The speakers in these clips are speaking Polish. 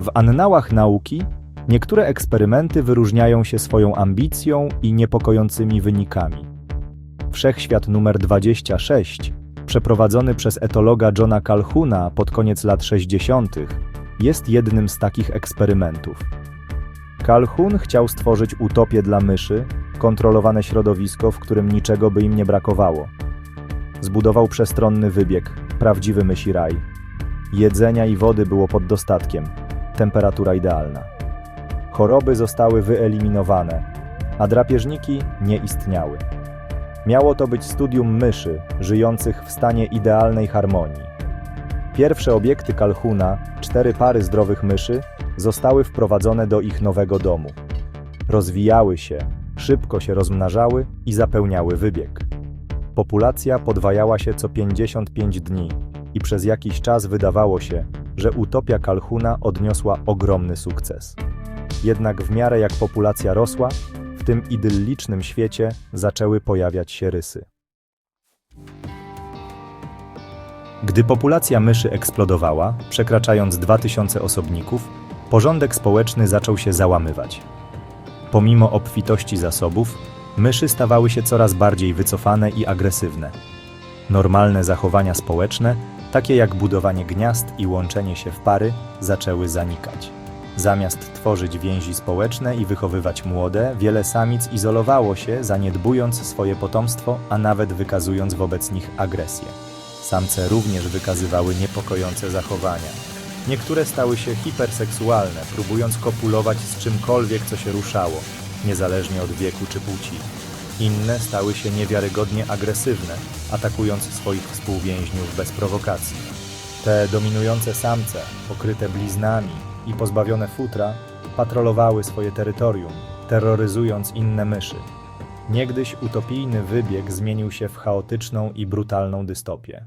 W annałach nauki niektóre eksperymenty wyróżniają się swoją ambicją i niepokojącymi wynikami. Wszechświat numer 26, przeprowadzony przez etologa Johna Calhouna pod koniec lat 60., jest jednym z takich eksperymentów. Calhoun chciał stworzyć utopię dla myszy, kontrolowane środowisko, w którym niczego by im nie brakowało. Zbudował przestronny wybieg, prawdziwy mysi raj. Jedzenia i wody było pod dostatkiem, temperatura idealna. Choroby zostały wyeliminowane, a drapieżniki nie istniały. Miało to być studium myszy, żyjących w stanie idealnej harmonii. Pierwsze obiekty Kalhuna, cztery pary zdrowych myszy, zostały wprowadzone do ich nowego domu. Rozwijały się, szybko się rozmnażały i zapełniały wybieg. Populacja podwajała się co 55 dni i przez jakiś czas wydawało się, że utopia Kalhuna odniosła ogromny sukces. Jednak w miarę jak populacja rosła, w tym idyllicznym świecie zaczęły pojawiać się rysy. Gdy populacja myszy eksplodowała, przekraczając 2000 osobników, porządek społeczny zaczął się załamywać. Pomimo obfitości zasobów, myszy stawały się coraz bardziej wycofane i agresywne. Normalne zachowania społeczne, takie jak budowanie gniazd i łączenie się w pary, zaczęły zanikać. Zamiast tworzyć więzi społeczne i wychowywać młode, wiele samic izolowało się, zaniedbując swoje potomstwo, a nawet wykazując wobec nich agresję. Samce również wykazywały niepokojące zachowania. Niektóre stały się hiperseksualne, próbując kopulować z czymkolwiek, co się ruszało, niezależnie od wieku czy płci. Inne stały się niewiarygodnie agresywne, atakując swoich współwięźniów bez prowokacji. Te dominujące samce, pokryte bliznami i pozbawione futra, patrolowały swoje terytorium, terroryzując inne myszy. Niegdyś utopijny wybieg zmienił się w chaotyczną i brutalną dystopię.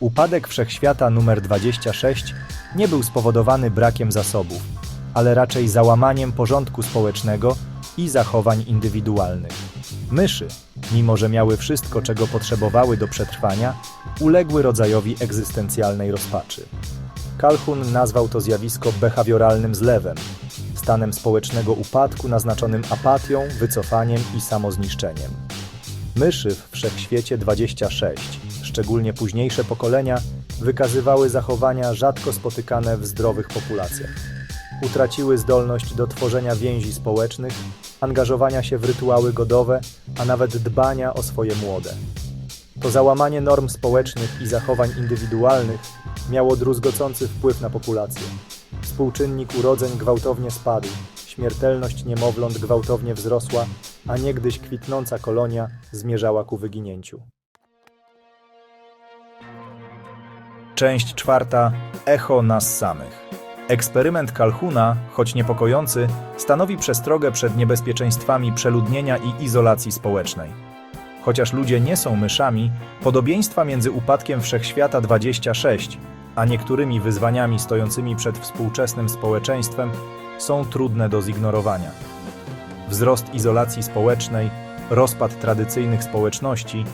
Upadek wszechświata numer 26 nie był spowodowany brakiem zasobów, ale raczej załamaniem porządku społecznego i zachowań indywidualnych. Myszy, mimo że miały wszystko, czego potrzebowały do przetrwania, uległy rodzajowi egzystencjalnej rozpaczy. Calhoun nazwał to zjawisko behawioralnym zlewem, stanem społecznego upadku naznaczonym apatią, wycofaniem i samozniszczeniem. Myszy w wszechświecie 26, szczególnie późniejsze pokolenia, wykazywały zachowania rzadko spotykane w zdrowych populacjach. Utraciły zdolność do tworzenia więzi społecznych, angażowania się w rytuały godowe, a nawet dbania o swoje młode. To załamanie norm społecznych i zachowań indywidualnych miało druzgocący wpływ na populację. Współczynnik urodzeń gwałtownie spadł, śmiertelność niemowląt gwałtownie wzrosła, a niegdyś kwitnąca kolonia zmierzała ku wyginięciu. Część czwarta. Echo nas samych. Eksperyment Calhouna, choć niepokojący, stanowi przestrogę przed niebezpieczeństwami przeludnienia i izolacji społecznej. Chociaż ludzie nie są myszami, podobieństwa między upadkiem wszechświata 26 a niektórymi wyzwaniami stojącymi przed współczesnym społeczeństwem są trudne do zignorowania. Wzrost izolacji społecznej, rozpad tradycyjnych społeczności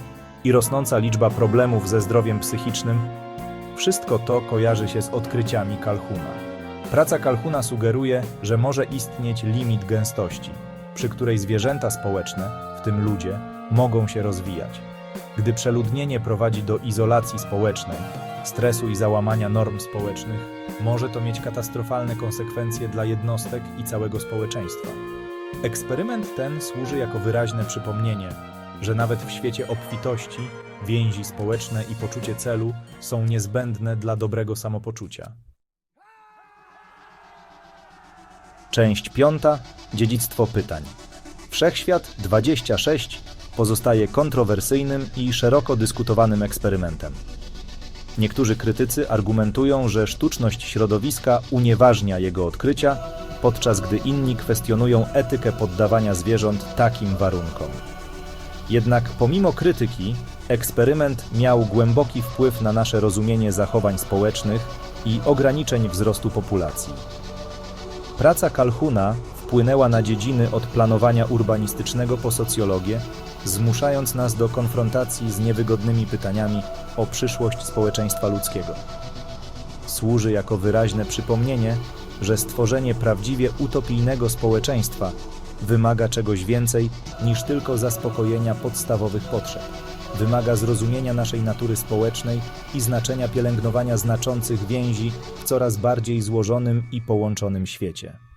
i rosnąca liczba problemów ze zdrowiem psychicznym wszystko to kojarzy się z odkryciami Calhouna. Praca Calhouna sugeruje, że może istnieć limit gęstości, przy której zwierzęta społeczne, w tym ludzie, mogą się rozwijać. Gdy przeludnienie prowadzi do izolacji społecznej, stresu i załamania norm społecznych, może to mieć katastrofalne konsekwencje dla jednostek i całego społeczeństwa. Eksperyment ten służy jako wyraźne przypomnienie, że nawet w świecie obfitości więzi społeczne i poczucie celu są niezbędne dla dobrego samopoczucia. Część piąta. Dziedzictwo pytań. Wszechświat 26 pozostaje kontrowersyjnym i szeroko dyskutowanym eksperymentem. Niektórzy krytycy argumentują, że sztuczność środowiska unieważnia jego odkrycia, podczas gdy inni kwestionują etykę poddawania zwierząt takim warunkom. Jednak pomimo krytyki, eksperyment miał głęboki wpływ na nasze rozumienie zachowań społecznych i ograniczeń wzrostu populacji. Praca Calhouna wpłynęła na dziedziny od planowania urbanistycznego po socjologię, zmuszając nas do konfrontacji z niewygodnymi pytaniami o przyszłość społeczeństwa ludzkiego. służy jako wyraźne przypomnienie, że stworzenie prawdziwie utopijnego społeczeństwa wymaga czegoś więcej niż tylko zaspokojenia podstawowych potrzeb. Wymaga zrozumienia naszej natury społecznej i znaczenia pielęgnowania znaczących więzi w coraz bardziej złożonym i połączonym świecie.